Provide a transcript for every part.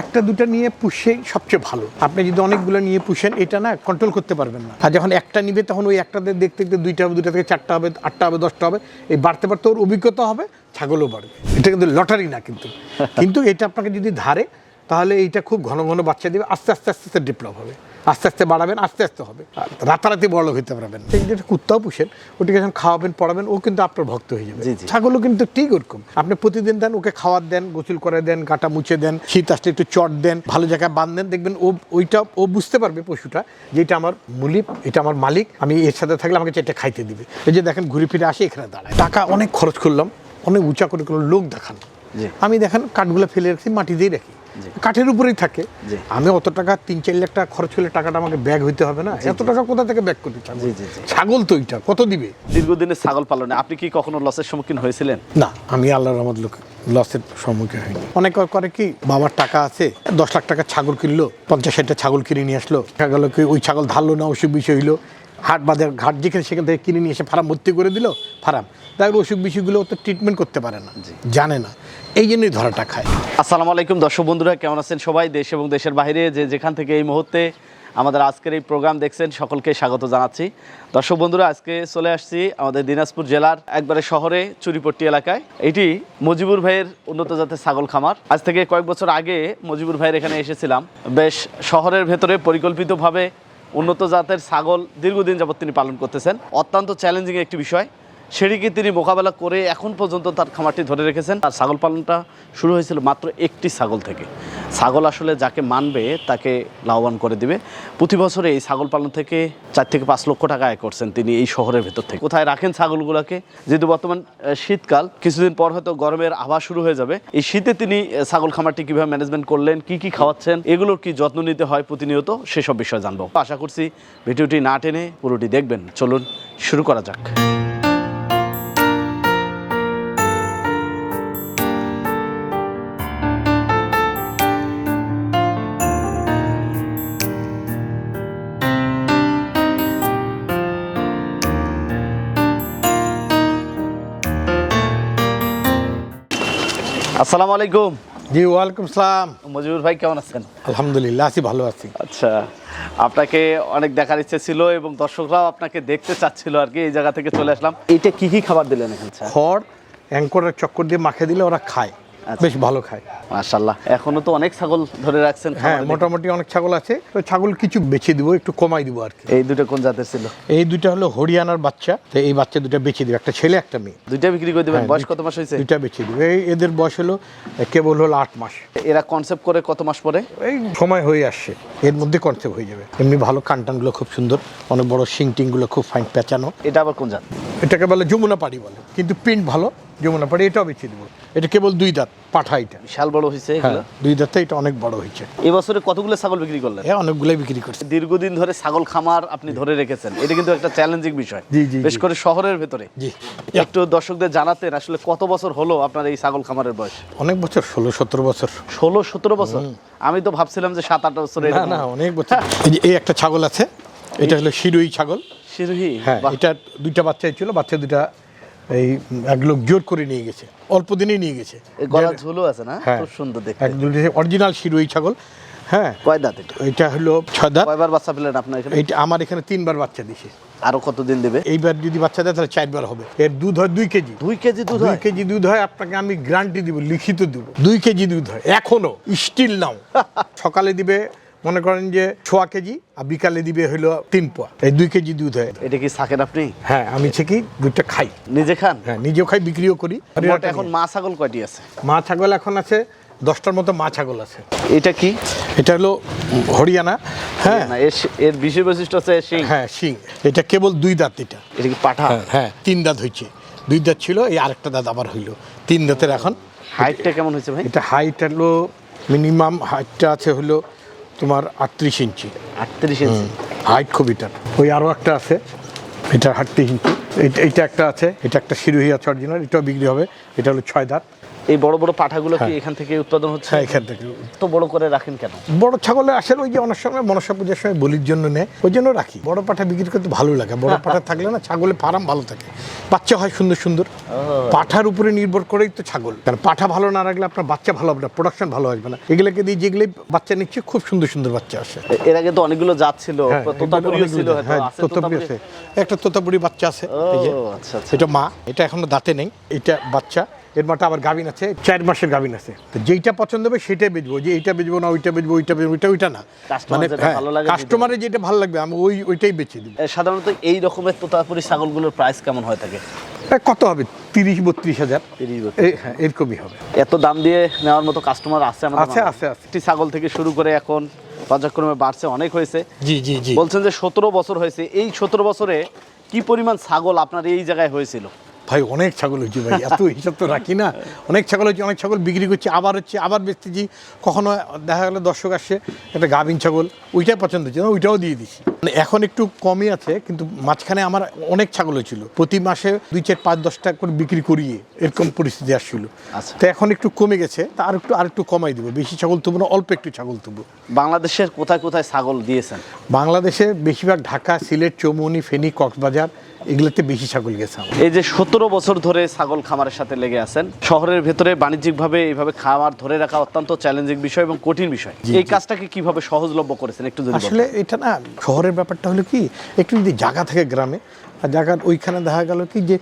একটা দুটা নিয়ে পুষে সবচেয়ে ভালো। আপনি যদি অনেকগুলো নিয়ে পুষেন, এটা না কন্ট্রোল করতে পারবেন না। আর যখন একটা নিবে, তখন ওই একটাতে দেখতে দেখতে দুইটা হবে, দুইটা থেকে চারটা হবে, আটটা হবে, দশটা হবে, এই বাড়তে বাড়তে ওর অভিজ্ঞতা হবে, ছাগলও বাড়বে। এটা কিন্তু লটারি না কিন্তু। কিন্তু এটা আপনাকে যদি ধারে, তাহলে এইটা খুব ঘন ঘন বাচ্চা দেবে, আস্তে আস্তে আস্তে আস্তে ডেভেলপ হবে। আস্তে আস্তে বাড়াবেন আস্তে আস্তে হবে। রাতারাতি বড় হইতে পারবেন এই যেটা কুত্তাও পুষেন ওটিকে যখন খাওয়াবেন পড়াবেন ও কিন্তু আপনার ভক্ত হয়ে যাবে। ছাগলও কিন্তু ঠিক ওরকম। আপনি প্রতিদিন দেন ওকে খাওয়ার দেন গোসল করে দেন গাটা মুছে দেন শীত আসলে একটু চট দেন ভালো জায়গায় বাঁধেন দেখবেন ও ওইটা ও বুঝতে পারবে পশুটা যে এটা আমার মুলিপ এটা আমার মালিক আমি এর সাথে থাকলে আমাকে এটা খাইতে দিবে। এই যে দেখেন ঘুরে ফিরে আসে এখানে দাঁড়ায়। টাকা অনেক খরচ করলাম অনেক উঁচা করে কোনো লোক দেখান। আমি দেখেন কাঠগুলো ফেলে রাখছি মাটি দিয়ে রাখি। কাঠের উপরেই থাকে। আমি অত টাকা তিন চার লাখ টাকা খরচ হলে টাকাটা আমাকে ব্যাগ হইতে হবে না? এত টাকা কোথা থেকে ব্যাগ করতে ছাগল তো এটা কত দিবে? দীর্ঘদিনের ছাগল পালনে। আপনি কি কখনো লসের সম্মুখীন হয়েছিলেন? না আমি আল্লাহর রহমত লোক লসের সম্মুখীন হইনি। অনেক করে কি বাবার টাকা আছে দশ লাখ টাকা ছাগল কিনলো পঞ্চাশ ষাটটা ছাগল কিনে নিয়ে আসলো। দেখা গেলো কি ওই ছাগল ধারলো না অসুখ বিষয় হইল। হাট বাজার ঘাট যেখানে সেখান থেকে কিনে নিয়ে এসে ফার্ম ভর্তি করে দিল ফার্ম। তার অসুখ বিসুখগুলো তো ট্রিটমেন্ট করতে পারে না। জানে না। এই জন্যই ধরাটা খায়। আসসালামু আলাইকুম দর্শক বন্ধুরা কেমন আছেন সবাই? দেশ এবং দেশের বাইরে যে যেখান থেকে এই মুহূর্তে আমাদের আজকের এই প্রোগ্রাম দেখছেন সকলকে স্বাগত জানাচ্ছি। দর্শক বন্ধুরা আজকে চলে আসছি আমাদের দিনাজপুর জেলার একবারে শহরে চুরিপট্টি এলাকায়। এটি মজিবুর ভাইয়ের উন্নত জাতের ছাগল খামার। আজ থেকে কয়েক বছর আগে মজিবুর ভাইয়ের এখানে এসেছিলাম। বেশ শহরের ভেতরে পরিকল্পিতভাবে উন্নত জাতের ছাগল দীর্ঘদিন যাবত তিনি পালন করতেছেন। অত্যন্ত চ্যালেঞ্জিং একটি বিষয়। সেটিকে তিনি মোকাবেলা করে এখন পর্যন্ত তার খামারটি ধরে রেখেছেন। তার ছাগল পালনটা শুরু হয়েছিল মাত্র একটি ছাগল থেকে। ছাগল আসলে যাকে মানবে তাকে লাভবান করে দিবে। প্রতি বছরে এই ছাগল পালন থেকে চার থেকে পাঁচ লক্ষ টাকা আয় করছেন তিনি এই শহরের ভেতর থেকে। কোথায় রাখেন ছাগলগুলোকে? যেহেতু বর্তমান শীতকাল, কিছুদিন পর হয়তো গরমের আভা শুরু হয়ে যাবে। এই শীতে তিনি ছাগল খামারটি কীভাবে ম্যানেজমেন্ট করলেন, কি কি খাওয়াচ্ছেন, এগুলোর কি যত্ন নিতে হয় প্রতিনিয়ত সেসব বিষয় জানব। আশা করছি ভিডিওটি না টেনে পুরোটি দেখবেন। চলুন শুরু করা যাক। আসসালামু আলাইকুম। জি ওয়ালাইকুম সালাম। মজিবুর ভাই কেমন আছেন? আলহামদুলিল্লাহ আছি ভালো আছি। আচ্ছা আপনাকে অনেক দেখার ইচ্ছে ছিল এবং দর্শকরাও আপনাকে দেখতে চাচ্ছিল আর কি এই জায়গা থেকে চলে আসলাম। এইটা কি কি খাবার দিলেন এখানে? খড় অ্যাঙ্করের চক্কর দিয়ে মাখে দিলে ওরা খায়। আচ্ছা। বেশ ভালো খায়। মাশাল্লাহ এখনও তো অনেক ছাগল ধরে রাখছেন হ্যাঁ মোটামুটি অনেক ছাগল আছে। তো ছাগল কিছু বেছে দিব একটু কমাই দিব আর কি। এই দুটো কোন জাতের ছিল? এই দুইটা হলো হরিয়ানার বাচ্চা। তো এই বাচ্চা দুটো বেছে দিব। একটা ছেলে একটা মেয়ে। দুইটা বিক্রি করে দেবেন? হ্যাঁ, বয়স কত মাস হয়েছে? দুইটা বেছে দিব। এই এদের বয়স হলো কেবল হলো আট মাস। এরা কনসেপ্ট করে কত মাস পরে? এই সময় হয়ে আসছে। এর মধ্যে কনসেপ্ট হয়ে যাবে। এমনি ভালো কানটানগুলো খুব সুন্দর। অনেক বড় শিং টিংগুলো খুব ফাইন পেঁচানো। এটা আবার কোন জাত? এটাকে বলে যমুনা পাড়ি বলে। কিন্তু প্রিন্ট ভালো যমুনা পাড়ি এটাও বেছে দিব। এটা কেবল দুই দাঁত পাঠা এটা। বিশাল বড় হয়েছে হ্যাঁ দুই দাঁতে এটা অনেক বড় হয়েছে। এবছরে কতগুলো ছাগল বিক্রি করলেন? হ্যাঁ অনেকগুলাই বিক্রি করছে। দীর্ঘদিন ধরে ছাগল খামার আপনি ধরে রেখেছেন। এটা কিন্তু একটা চ্যালেঞ্জিং বিষয়। জি, জি, বেশ করে শহরের ভেতরে। জি। একটু দর্শকদের জানাতেন আসলে কত বছর হলো আপনার এই ছাগল খামারের বয়স? অনেক বছর ষোলো সতেরো বছর। ষোলো সতেরো বছর? আমি তো ভাবছিলাম যে সাত আট বছর না না অনেক বছর। এই একটা ছাগল আছে এটা হলো শিরুই ছাগল। হ্যাঁ এটা দুইটা বাচ্চা ছিল বাচ্চা দুইটা এই এক লোক জোর করে নিয়ে গেছে অল্প দিনেই নিয়ে গেছে। এই ঝুলো আছে না? হ্যাঁ খুব সুন্দর দেখতে। অরিজিনাল শিরোই ছাগল। হ্যাঁ কয় দাঁত এটা? এটা হলো ছয় দাঁত। কয়বার বাচ্চা পেলেন আপনার এখানে? আমার এখানে তিনবার বাচ্চা দিছে। আরও কতদিন দেবে? এইবার যদি বাচ্চা দেয় তাহলে চারবার হবে। এর দুধ হয় দুই কেজি। দুই কেজি দুধ দুই কেজি দুধ হয় আপনাকে আমি গ্যারান্টি দিব লিখিত দিব। দুই কেজি দুধ হয়। এখনও স্টিল নাও সকালে দিবে মনে করেন যে ছোয়া কেজি আর বিকালে দিবে হলো তিন পোয়া। এই দুই কেজি দুধ হয়। এটা কি থাকেন আপনি? হ্যাঁ আমি ঠিকই দুধটা খাই। নিজে খান? হ্যাঁ নিজেও খাই বিক্রিও করি। এখন মা ছাগল কয়টি আছে? মা ছাগল এখন আছে দশটার মতো মা ছাগল আছে। এটা কি? এটা হলো হরিয়ানা হ্যাঁ। এর এর বিশেষ বৈশিষ্ট্য আছে শিং। হ্যাঁ শিং। এটা কেবল দুই দাঁত এটা। এটা কি পাঠা? হ্যাঁ হ্যাঁ তিন দাঁত হয়েছে। দুই দাঁত ছিল এই আরেকটা দাঁত আবার হইল। তিন দাঁতের এখন। হাইটটা কেমন হয়েছে ভাই? এটা হাইট হলো মিনিমাম হাইটটা আছে হলো তোমার আটত্রিশ ইঞ্চি। আটত্রিশ ইঞ্চি। হাইট খুব এটার ওই আরও একটা আছে এটা আটত্রিশ ইঞ্চি। এটা একটা আছে এটা একটা শিরোহী আছে অরিজিনাল এটাও বিক্রি হবে। এটা হলো ছয় দাঁত। এই বড় বড় পাঠাগুলো কি হ্যাঁ। এখান থেকে উৎপাদন হচ্ছে? হ্যাঁ এখান থেকে। তো বড় করে রাখেন কেন? বড় ছাগলের আসলে ওই যে অনেক সময় মনসা পূজার সময় বলির জন্য নেয় ওই জন্য রাখি। বড় পাঠা বিক্রি করতে ভালো লাগে। বড় পাঠা থাকলে না ছাগলের ফার্ম ভালো থাকে। বাচ্চা হয় সুন্দর সুন্দর। পাঠার উপরে নির্ভর করেই তো ছাগল। কারণ পাঠা ভালো না রাখলে আপনার বাচ্চা ভালো হবে না প্রোডাকশন ভালো আসবে না। এগুলোকে দিয়ে যেগুলি বাচ্চা নিচ্ছে খুব সুন্দর সুন্দর বাচ্চা আসে। এর আগে তো অনেকগুলো জাত ছিল হ্যাঁ, ছিল হ্যাঁ, তোতাপুরি? আছে। একটা তোতাপুরি বাচ্চা আছে। আচ্ছা আচ্ছা। এটা মা এটা এখনও দাঁতে নেই। এটা বাচ্চা। এর মাটা আবার গাভিন আছে চার মাসের গাভিন আছে। তো যেইটা পছন্দ হবে সেটাই বেচবো যে এইটা বেচবো না ওইটা বেচবো ওইটা বেচবো ওইটা ওইটা না। মানে যেটা হ্যাঁ কাস্টমারের যেটা ভালো লাগবে আমি ওই ওইটাই বেচে দিব। সাধারণত এই রকমের তোতাপুরি ছাগলগুলোর প্রাইস কেমন হয়ে থাকে? কত হবে? তিরিশ বত্রিশ হাজার। হ্যাঁ এরকমই হবে। এত দাম দিয়ে নেওয়ার মতো কাস্টমার আছে আছে, আছে, আছে। ছাগল থেকে শুরু করে এখন পর্যায়ক্রমে বাড়ছে অনেক হয়েছে। জি জি জি। বলছেন যে সতেরো বছর হয়েছে। এই সতেরো বছরে কি পরিমাণ ছাগল আপনার এই জায়গায় হয়েছিল? ভাই অনেক ছাগল হচ্ছে ভাই এত হিসাব তো রাখি না। অনেক ছাগল হচ্ছে অনেক ছাগল বিক্রি করছি আবার হচ্ছে আবার বেচতেছি। কখনো দেখা গেলো দর্শক আসছে একটা গাভিন ছাগল ওইটাই পছন্দ হচ্ছে না ওইটাও দিয়ে দিছি। মানে এখন একটু কমই আছে কিন্তু মাঝখানে আমার অনেক ছাগল ছিল প্রতি মাসে দুই চার পাঁচ দশ টাকা করে বিক্রি করিয়ে এরকম পরিস্থিতি আসছিল। আচ্ছা। তো এখন একটু কমে গেছে তা আর একটু আর একটু কমাই দিব। বেশি ছাগল তবু না অল্প একটু ছাগল তবু বাংলাদেশের কোথায় কোথায় ছাগল দিয়েছেন? বাংলাদেশে বেশিরভাগ ঢাকা সিলেট চৌমনি ফেনী কক্সবাজার এগুলোতে বেশি ছাগল গেছে এই যে সতেরো বছর ধরে ছাগল খামারের সাথে লেগে আছেন শহরের ভেতরে বাণিজ্যিকভাবে এইভাবে খামার ধরে রাখা অত্যন্ত চ্যালেঞ্জিং বিষয় এবং কঠিন বিষয়। এই কাজটাকে কীভাবে সহজলভ্য করেছেন একটু আসলে এটা না শহরের ব্যাপারটা হলো কি একটু যদি জায়গা থাকে গ্রামে আর জায়গার ওইখানে দেখা গেল কি যে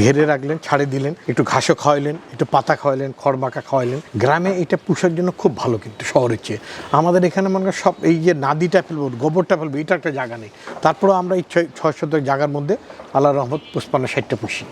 ঘেরে রাখলেন ছাড়ে দিলেন একটু ঘাসও খাওয়াইলেন একটু পাতা খাওয়াইলেন খড় মাখা খাওয়াইলেন। গ্রামে এটা পুষার জন্য খুব ভালো কিন্তু শহরের চেয়ে। আমাদের এখানে মনে সব এই যে নাদিটা ফেলব গোবরটা ফেলব এটা একটা জায়গা নেই। তারপরেও আমরা এই ছয় ছয় শতক জায়গার মধ্যে আল্লাহ রহমত পুষ্পান্ন ষাটটা পুষি।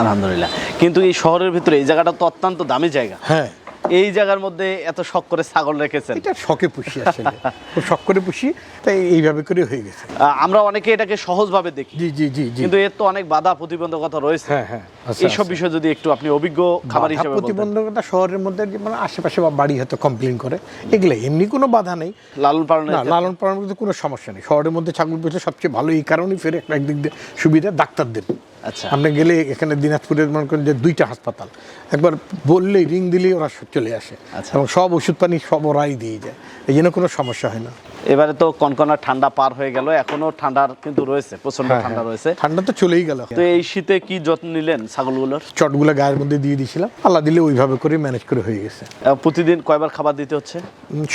আলহামদুলিল্লাহ। কিন্তু এই শহরের ভিতরে এই জায়গাটা তো অত্যন্ত দামি জায়গা। হ্যাঁ। এই জায়গার মধ্যে এত শখ করে ছাগল রেখেছেন? এটা শখে পুষি আসলে। খুব শখ করে পুষি তাই এইভাবে করে হয়ে গেছে। আমরা অনেকে এটাকে সহজভাবে দেখি। জি জি জি জি। কিন্তু এর তো অনেক বাধা প্রতিবন্ধকতা রয়েছে। হ্যাঁ হ্যাঁ। এইসব আছে। বিষয় যদি একটু আপনি অভিজ্ঞ বাধা হিসেবে প্রতিবন্ধকতা শহরের মধ্যে যেমন আশেপাশে বা বাড়ি হয়তো কমপ্লেন করে এগুলো এমনি কোনো বাধা নেই। লালন পালনের না লালন পালনের মধ্যে কোনো সমস্যা নেই। শহরের মধ্যে ছাগল পুষলে সবচেয়ে ভালো এই কারণেই ফের একটা একদিক দিয়ে সুবিধা ডাক্তারদের। আচ্ছা। আপনি গেলে এখানে দিনাজপুরের মনে করেন যে দুইটা হাসপাতাল। একবার বললেই রিং দিলেই ওরা চলে আসে। আচ্ছা। এবং সব ওষুধ পানি সব ওরাই দিয়ে যায়। এই জন্য কোনো সমস্যা হয় না। এবারে তো কনকনা ঠান্ডা পার হয়ে গেল। এখনও ঠান্ডার কিন্তু রয়েছে প্রচণ্ড হ্যাঁ, ঠান্ডা হ্যাঁ। রয়েছে। ঠান্ডা তো চলেই গেল। তো এই শীতে কি যত্ন নিলেন? ছাগলগুলোর? চটগুলো গায়ের মধ্যে দিয়ে দিয়েছিলাম। আল্লাহ দিলে ওইভাবে করে ম্যানেজ করে হয়ে গেছে। প্রতিদিন কয়বার খাবার দিতে হচ্ছে?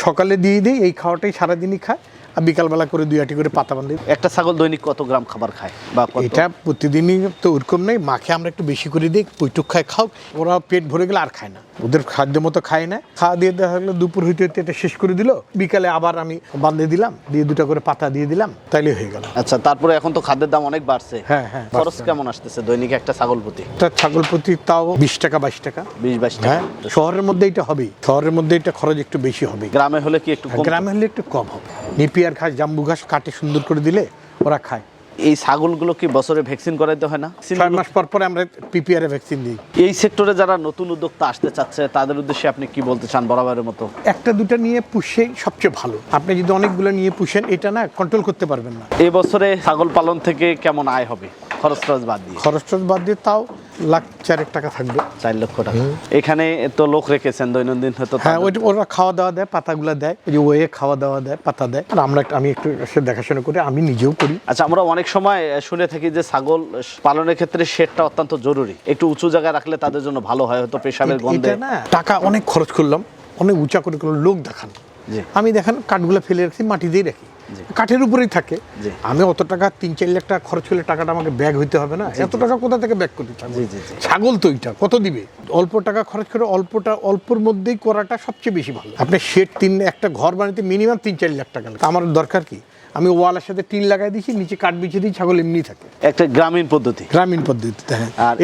সকালে দিয়ে দিই এই খাওয়াটাই সারাদিনই খায় আর বিকালবেলা করে দুই আটি করে পাতা বান্ধি একটা ছাগল দৈনিক কত গ্রাম খাবার খায় বা এটা প্রতিদিনই তো ওরকম নেই মাকে আমরা একটু বেশি করে দিই পৈটুক খায় খাও ওরা পেট ভরে গেলে আর খায় না। ওদের খাদ্য মতো খায় না। খাওয়া দিয়ে দেখা গেলো দুপুর হইতে হইতে এটা শেষ করে দিল। বিকালে আবার আমি বাঁধে দিলাম দিয়ে দুটো করে পাতা দিয়ে দিলাম তাইলে হয়ে গেল। আচ্ছা তারপরে এখন তো খাদ্যের দাম অনেক বাড়ছে। হ্যাঁ, হ্যাঁ, খরচ কেমন আসতেছে দৈনিক একটা ছাগল প্রতি? একটা ছাগল প্রতি তাও বিশ টাকা বাইশ টাকা। বিশ বাইশ টাকা। হ্যাঁ শহরের মধ্যে এটা হবেই শহরের মধ্যে এটা খরচ একটু বেশি হবে। গ্রামে হলে কি একটু কম গ্রামে হলে একটু কম হবে। নিপিয়ার ঘাস জাম্বু ঘাস কাটে সুন্দর করে দিলে ওরা খায়। এই ছাগলগুলো কি বছরে ভ্যাকসিন করাইতে হয় না? ছয় মাস পর পরে আমরা পিপিআর ভ্যাকসিন দিই। এই সেক্টরে যারা নতুন উদ্যোক্তা আসতে চাচ্ছে তাদের উদ্দেশ্যে আপনি কি বলতে চান বরাবরের মতো? একটা দুটো নিয়ে পুষে সবচেয়ে ভালো। আপনি যদি অনেকগুলো নিয়ে পুষেন এটা না কন্ট্রোল করতে পারবেন না। এবছরে বছরে ছাগল পালন থেকে কেমন আয় হবে? খরচ টরচ বাদ দিয়ে। খরচ টরচ বাদ দিয়ে তাও লাখ চারেক টাকা থাকবে। চার লক্ষ টাকা। এখানে তো লোক রেখেছেন দৈনন্দিন হয়তো হ্যাঁ ওইটা ওরা খাওয়া দাওয়া দেয় পাতাগুলো দেয় ওই যে ওয়ে খাওয়া দাওয়া দেয় পাতা দেয়। আর আমরা আমি একটু সে দেখাশোনা করি আমি নিজেও করি। আচ্ছা আমরা অনেক সময় শুনে থাকি যে ছাগল পালনের ক্ষেত্রে শেডটা অত্যন্ত জরুরি। একটু উঁচু জায়গায় রাখলে তাদের জন্য ভালো হয় হয়তো পেশাবের গন্ধে। না টাকা অনেক খরচ করলাম অনেক উঁচা করে করলাম লোক দেখান। আমি দেখেন কাঠগুলো ফেলে রাখছি মাটি দিয়ে রাখি। কাঠের উপরেই থাকে। আমি অত টাকা তিন চার লাখ টাকা খরচ করলে টাকাটা আমাকে ব্যাগ হইতে হবে না? এত টাকা কোথা থেকে ব্যাগ করতে ছাগল তো ওইটা কত দিবে? অল্প টাকা খরচ করে অল্পটা অল্পর মধ্যেই করাটা সবচেয়ে বেশি ভালো। আপনি শেড তিন একটা ঘর বানাতে মিনিমাম তিন চার লাখ টাকা লাগে। আমার দরকার কি? আমি ওয়ালের সাথে টিন লাগাই দিয়েছি নিচে কাঠ বিছিয়ে দিই ছাগল এমনি থাকে। একটা গ্রামীণ পদ্ধতি। গ্রামীণ পদ্ধতিতে হ্যাঁ। আর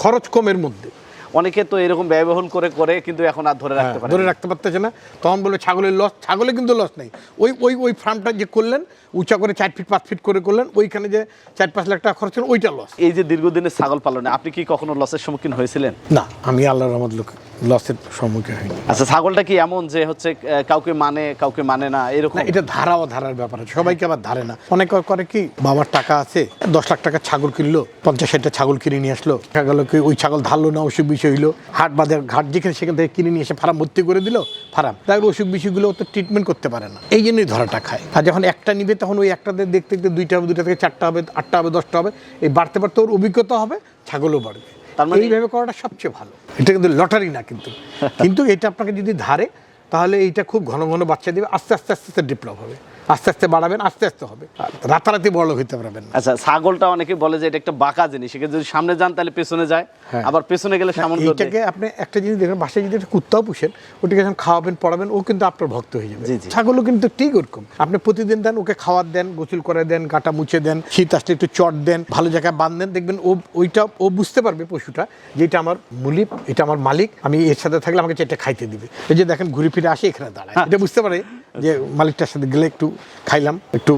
খরচ কমের মধ্যে। অনেকে তো এরকম ব্যয়বহুল করে করে কিন্তু এখন আর ধরে রাখতে হ্যাঁ, পারে ধরে রাখতে পারতেছে না। তখন বলে ছাগলের লস ছাগলে কিন্তু লস নেই। ওই ওই ওই ফার্মটা যে করলেন উঁচা করে চার ফিট পাঁচ ফিট করে করলেন ওইখানে যে চার পাঁচ লাখ টাকা খরচ ওইটা লস এই যে দীর্ঘদিনের ছাগল পালনে আপনি কি কখনো লসের সম্মুখীন হয়েছিলেন? না আমি আল্লাহ রহমত লোক। লসের সম্মুখীন হইনি আচ্ছা ছাগলটা কি এমন যে হচ্ছে কাউকে মানে কাউকে মানে না এরকম? এটা ধারা ও ধারার ব্যাপার আছে। সবাইকে আবার ধারে না। অনেকে করে কি বাবার টাকা আছে দশ লাখ টাকা ছাগল কিনলো পঞ্চাশ ষাটটা ছাগল কিনে নিয়ে আসলো। দেখা গেলো কি ওই ছাগল ধারলো না অসুখ বিষয় হইল। হাট বাজার ঘাট যেখানে সেখান থেকে কিনে নিয়ে এসে ফার্ম ভর্তি করে দিল ফার্ম। তার অসুখ বিসুখগুলো তো ট্রিটমেন্ট করতে পারে না। এই জন্যই ধরাটা খায়। আর যখন একটা নিবে তখন ওই একটাতে দেখতে দেখতে দুইটা হবে দুইটা থেকে চারটা হবে আটটা হবে দশটা হবে। এই বাড়তে বাড়তে ওর অভিজ্ঞতা হবে ছাগলও বাড়বে। তার মানে- এইভাবে করাটা সবচেয়ে ভালো। এটা কিন্তু লটারি না কিন্তু। কিন্তু এটা আপনাকে যদি ধারে তাহলে এইটা খুব ঘন ঘন বাচ্চা দেবে আস্তে আস্তে আস্তে আস্তে ডেভেলপ হবে। আস্তে আস্তে বাড়াবেন আস্তে আস্তে হবে। রাতারাতি বড় হইতে পারবেন আচ্ছা ছাগলটা অনেকে বলে যে এটা একটা বাঁকা জিনিস একে যদি সামনে যান তাহলে পেছনে যায় হ্যাঁ। আবার পেছনে গেলে সামনে করে দেয়। এইটাকে আপনি একটা জিনিস দেখেন বাসায় যদি একটা কুত্তাও পুষেন ওটাকে যখন খাওয়াবেন পড়াবেন ও কিন্তু আপনার ভক্ত হয়ে যাবে। ছাগলও কিন্তু ঠিক ওরকম। আপনি প্রতিদিন দেন ওকে খাওয়ার দেন গোসল করে দেন কাটা মুছে দেন শীত আসলে একটু চট দেন ভালো জায়গায় বাঁধেন দেখবেন ও ওইটা ও বুঝতে পারবে পশুটা যে এটা আমার মুলিপ এটা আমার মালিক আমি এর সাথে থাকলে আমাকে চেটে খাইতে দিবে। এই যে দেখেন ঘুরে ফিরে আসে এখানে দাঁড়ায়। এটা বুঝতে পারে? যে মালিকটার সাথে গেলে একটু খাইলাম একটু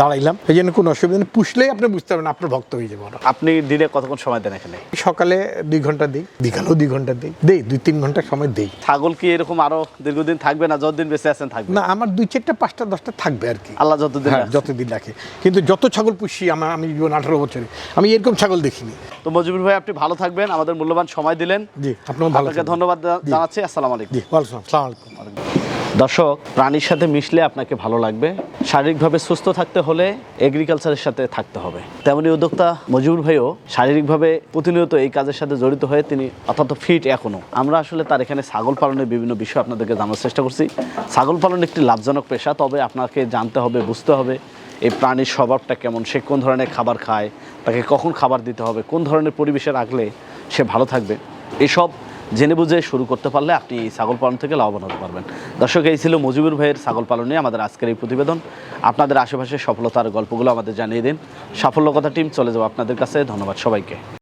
দাঁড়াইলাম। এই জন্য কোনো অসুবিধা নেই। পুষলেই আপনি বুঝতে পারবেন আপনার ভক্ত হয়ে যাবে আপনি দিনে কতক্ষণ সময় দেন এখানে? সকালে দুই ঘণ্টা দিই বিকালেও দুই ঘণ্টা দিই। দেই দুই তিন ঘণ্টা সময় দেই। ছাগল কি এরকম আরও দীর্ঘদিন থাকবে না? যতদিন বেঁচে আছেন থাকবে? না আমার দুই চারটা পাঁচটা দশটা থাকবে আর কি। আল্লাহ যতদিন হ্যাঁ যতদিন রাখে। কিন্তু যত ছাগল পুষি আমার আমি জীবন আঠারো বছরে আমি এরকম ছাগল দেখিনি। তো মজিবুর ভাই আপনি ভালো থাকবেন আমাদের মূল্যবান সময় দিলেন। জি আপনার ভালো আপনাকে। ধন্যবাদ জানাচ্ছি আসসালামু আলাইকুম। জি ওয়ালাইকুম আসসালাম আলাইকুম। দর্শক, প্রাণীর সাথে মিশলে আপনাকে ভালো লাগবে। শারীরিকভাবে সুস্থ থাকতে হলে এগ্রিকালচারের সাথে থাকতে হবে। তেমনি উদ্যোক্তা মজুর ভাইও শারীরিকভাবে প্রতিনিয়ত এই কাজের সাথে জড়িত হয়ে তিনি অত্যন্ত ফিট এখনও আমরা আসলে তার এখানে ছাগল পালনের বিভিন্ন বিষয় আপনাদেরকে জানার চেষ্টা করছি। ছাগল পালন একটি লাভজনক পেশা, তবে আপনাকে জানতে হবে, বুঝতে হবে এই প্রাণীর স্বভাবটা কেমন, সে কোন ধরনের খাবার খায়, তাকে কখন খাবার দিতে হবে, কোন ধরনের পরিবেশে রাখলে সে ভালো থাকবে। এসব জেনে বুঝে শুরু করতে পারলে আপনি ছাগল পালন থেকে লাভবান হতে পারবেন। দর্শক, এই ছিল মজিবুর ভাইয়ের ছাগল পালন নিয়ে আমাদের আজকের এই প্রতিবেদন। আপনাদের আশেপাশে সফলতার গল্পগুলো আমাদের জানিয়ে দিন। সাফল্য কথা টিম, চলে যাব আপনাদের কাছে। ধন্যবাদ সবাইকে।